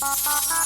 Bye.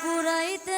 আমারে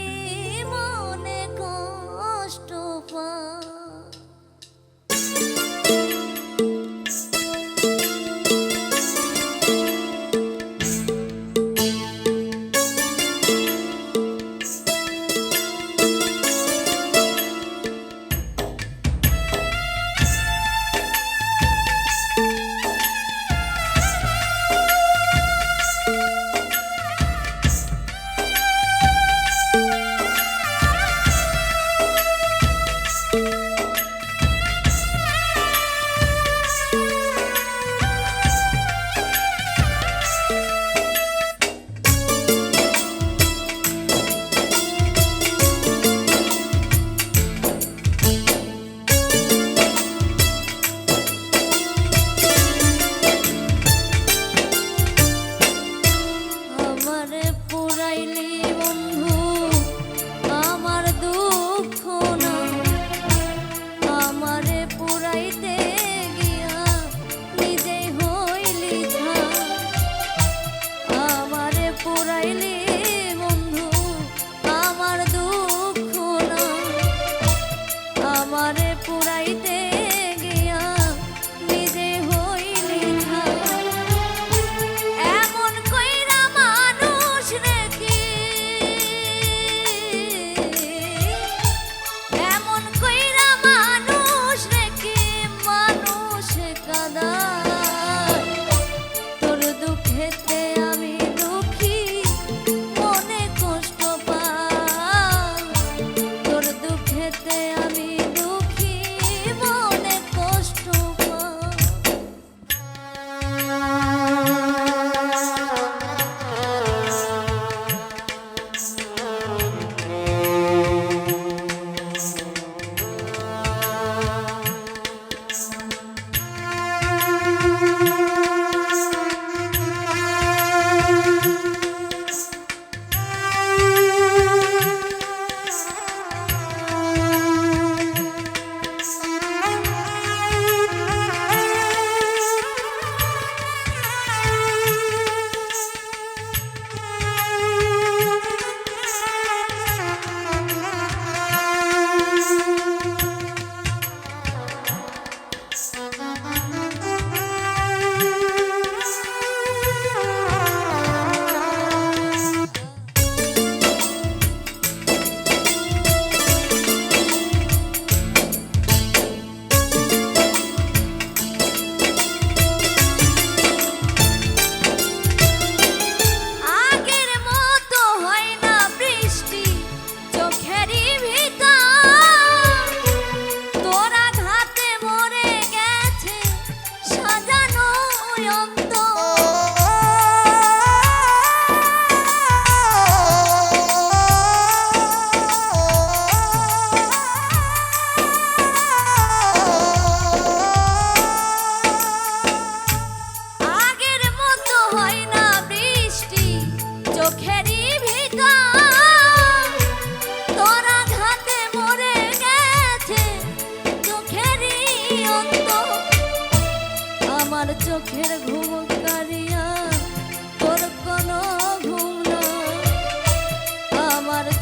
Bailey.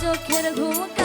চোখের ঘুম